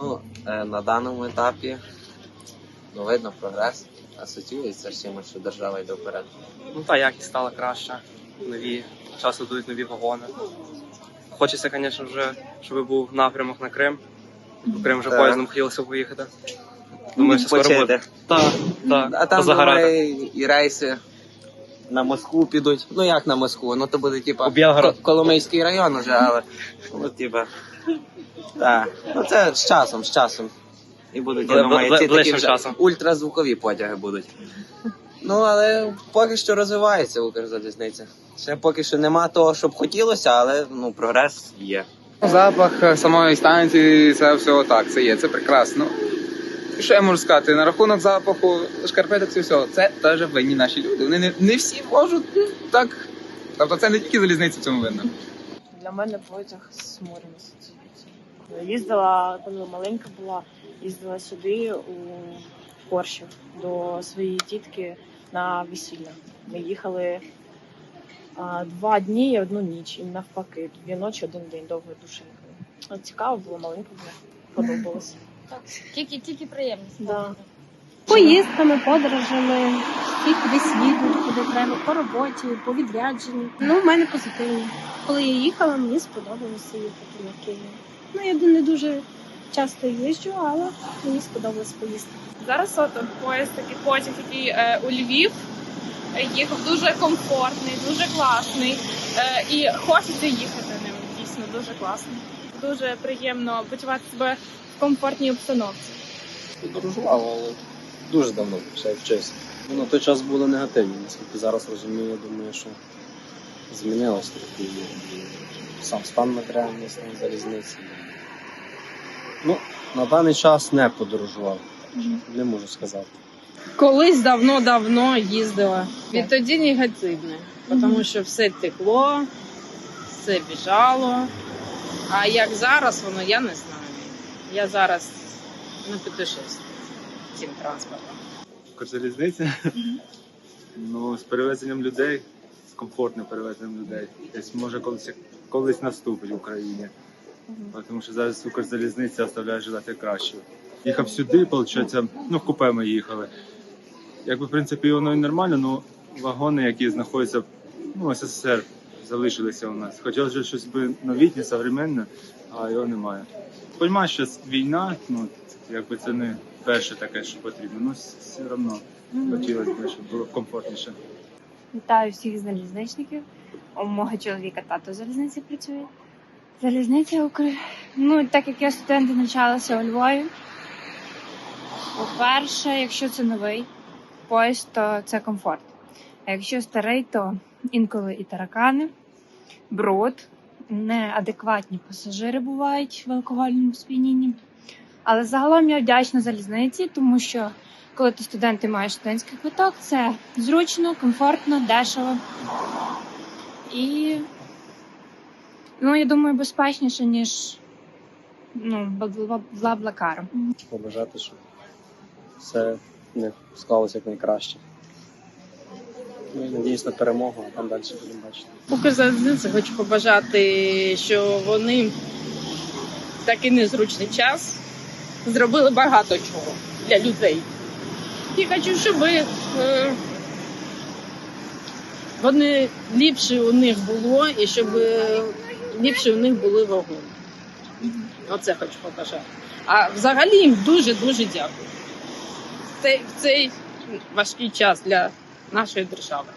Ну, е, на даному етапі ну, видно прогрес, асоціюється з чимось, що держава йде вперед. Ну та якість стала краща. Нові, часто дають нові вагони. Хочеться, звісно, вже, щоб був напрямок на Крим. В Крим вже Так. поїздом хотілося поїхати. Думаю, що скоро буде. Так, так, А там думаю, і рейси на Москву підуть. Ну як на Москву? Ну то буде типа Білгород. Коломийський район уже, але ну типа. Так. Ну це з часом, з часом. І будуть, я Бли- думаю, бли- ці такі ближчим вже часом. ультразвукові потяги будуть. Ну, але поки що розвивається Укрзалізниця. Ще поки що нема того, щоб хотілося, але ну, прогрес є. Запах самої станції, це все так, це є, це прекрасно. Що я можу сказати? На рахунок запаху шкарпеток це все, це теж винні наші люди. Вони не, не всі можуть так. Тобто це не тільки залізниця в цьому винна. Для мене потяг з морем асоціюється. Їздила, коли маленька була, їздила сюди у Поршів до своєї тітки на весілля. Ми їхали а, два дні і одну ніч, і навпаки, дві ночі, один день довгою душенькою. А Цікаво було, маленька була, подобалось. Так, тільки, тільки приємність. Да. Поїздками, подорожами, і куди світу, куди треба, по роботі, по відрядженню. Ну, в мене позитивно. Коли я їхала, мені сподобалося їхати на Київ. Ну, я не дуже часто їжджу, але мені сподобалось поїздити. Зараз от поїзд такий потяг, який е, у Львів е, їхав дуже комфортний, дуже класний. Е, і хочеться їхати ним. Дійсно дуже класно. Дуже приємно почувати себе в комфортній обстановці. подорожував, але дуже давно ще вчився. Ну, на той час були негативні, наскільки зараз розумію, я думаю, що змінилось трохи сам стан матеріальний стан залізниці. Ну, на даний час не подорожував, не можу сказати. Колись давно-давно їздила. Відтоді негативне, тому що все текло, все біжало. А як зараз воно, я не знаю. Я зараз не підпишусь цим транспортом. Укрзалізниця? Ну, з перевезенням людей, з комфортним перевезенням людей. Десь може колись колись наступить в Україні. Тому що зараз Укрзалізниця оставляє желати кращого. Їхав сюди, виходить, ну, в купе ми їхали. Якби, в принципі, воно і нормально, ну вагони, які знаходяться ну, СССР, залишилися у нас. Хотілося щось би новітнє, современне, а його немає. Понімаю, що війна, ну, якби це не перше таке, що потрібно, ну все одно хотілося б, щоб було комфортніше. Вітаю всіх залізничників. У мого чоловіка тато в залізниці працює. Залізниця Укр... Ну, так як я студенти навчалася у Львові. По-перше, якщо це новий поїзд, то це комфорт. А якщо старий, то інколи і таракани, бруд, неадекватні пасажири бувають в алкогольному сп'янінні. Але загалом я вдячна залізниці, тому що коли ти студент і маєш студентський квиток, це зручно, комфортно, дешево. І, ну, я думаю, безпечніше, ніж ну, бла-бла-каром. Побажати, щоб все не склалося як найкраще. Ну і перемогу, а там далі будемо бачити. Укрзалізниці хочу побажати, що вони в такий незручний час зробили багато чого для людей. І хочу, щоб е, вони ліпше у них було, і щоб е, ліпше у них були вагони. Оце хочу побажати. А взагалі їм дуже-дуже дякую. Це в цей важкий час для naszej Warszawy.